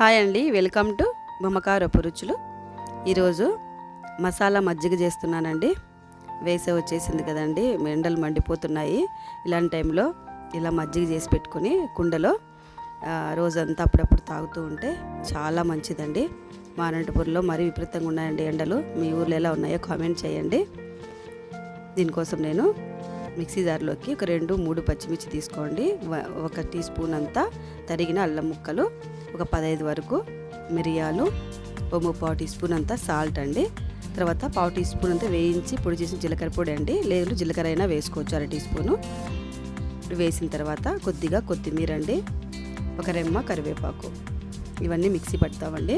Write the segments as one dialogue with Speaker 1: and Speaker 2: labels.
Speaker 1: Hi అండి welcome to బొమ్మకారపు రుచులు ఈరోజు మసాలా మజ్జిగ చేస్తున్నానండి. వేసే వచ్చేసింది కదండి ఎండలు మండిపోతున్నాయి. ఇలాంటి టైంలో ఇలా మజ్జిగ చేసి పెట్టుకొని కుండలో రోజంతా అప్పుడప్పుడు తాగుతూ ఉంటే చాలా మంచిదండి. మా అనంతపురంలో మరీ విపరీతంగా ఉన్నాయండి ఎండలు. మీ ఊర్లో ఎలా ఉన్నాయో కామెంట్ చేయండి. దీనికోసం నేను మిక్సీ జార్లోకి ఒక రెండు మూడు పచ్చిమిర్చి తీసుకోండి. ఒక టీ స్పూన్ అంతా తరిగిన అల్లం ముక్కలు ఒక పదహైదు వరకు మిరియాలు ఓ పావు టీ స్పూన్ అంతా సాల్ట్ అండి. తర్వాత పావు టీ స్పూన్ అంతా వేయించి పొడి చేసిన జీలకర్ర పొడి అండి. లేదు జీలకర్ర అయినా వేసుకోవచ్చు అర టీ స్పూను. వేసిన తర్వాత కొద్దిగా కొత్తిమీర అండి ఒక రెమ్మ కరివేపాకు. ఇవన్నీ మిక్సీ పడతామండి.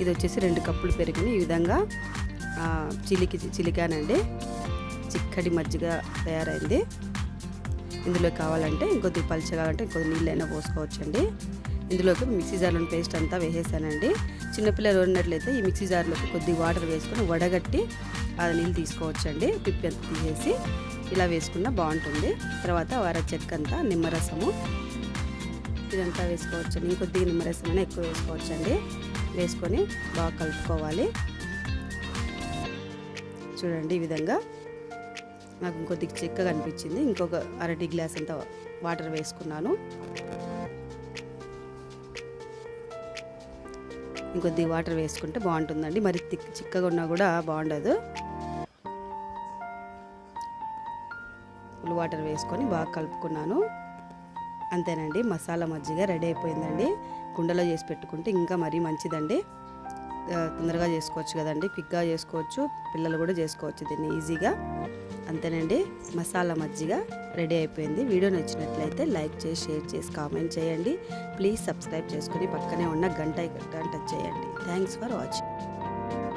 Speaker 1: ఇది వచ్చేసి రెండు కప్పులు పెరుగుని ఈ విధంగా చిలికి చిలికానండి. చిక్కటి మజ్జిగ తయారైంది. ఇందులో కావాలంటే ఇంకొద్ది పలుచగా అంటే ఇంకొద్ది నీళ్ళైనా పోసుకోవచ్చండి. ఇందులోకి మిక్సీ జార్లో పేస్ట్ అంతా వేసేసానండి. చిన్నపిల్లలు ఉన్నట్లయితే ఈ మిక్సీ జార్లోకి కొద్ది వాటర్ వేసుకొని వడగట్టి ఆ నీళ్ళు తీసుకోవచ్చండి. పిప్పి అంతా తీసేసి ఇలా వేసుకున్న బాగుంటుంది. తర్వాత వర చెక్క అంతా నిమ్మరసము. ఇదంతా వేసుకోవచ్చండి. ఇంకొద్దిగా నిమ్మరసం అయినా ఎక్కువ వేసుకోవచ్చండి. వేసుకొని బాగా కలుపుకోవాలి. చూడండి ఈ విధంగా. నాకు ఇంకొద్ది చిక్కగా అనిపించింది ఇంకొక అరటి గ్లాస్ అంత వాటర్ వేసుకున్నాను. ఇంకొద్ది వాటర్ వేసుకుంటే బాగుంటుందండి. మరి తిక్ చిక్కగా ఉన్నా కూడా బాగుండదు. ఫుల్ వాటర్ వేసుకొని బాగా కలుపుకున్నాను. అంతేనండి. మసాలా మజ్జిగ రెడీ అయిపోయిందండి. కుండలో చేసి పెట్టుకుంటే ఇంకా మరీ మంచిదండి. తొందరగా చేసుకోవచ్చు కదండి. క్విక్గా చేసుకోవచ్చు. పిల్లలు కూడా చేసుకోవచ్చు దీన్ని ఈజీగా. అంతేనండి. మసాలా మజ్జిగ రెడీ అయిపోయింది. వీడియో నచ్చినట్లయితే లైక్ చేసి షేర్ చేసి కామెంట్ చేయండి. ప్లీజ్ సబ్స్క్రైబ్ చేసుకొని పక్కనే ఉన్న గంట గంట చేయండి. Thanks for watching.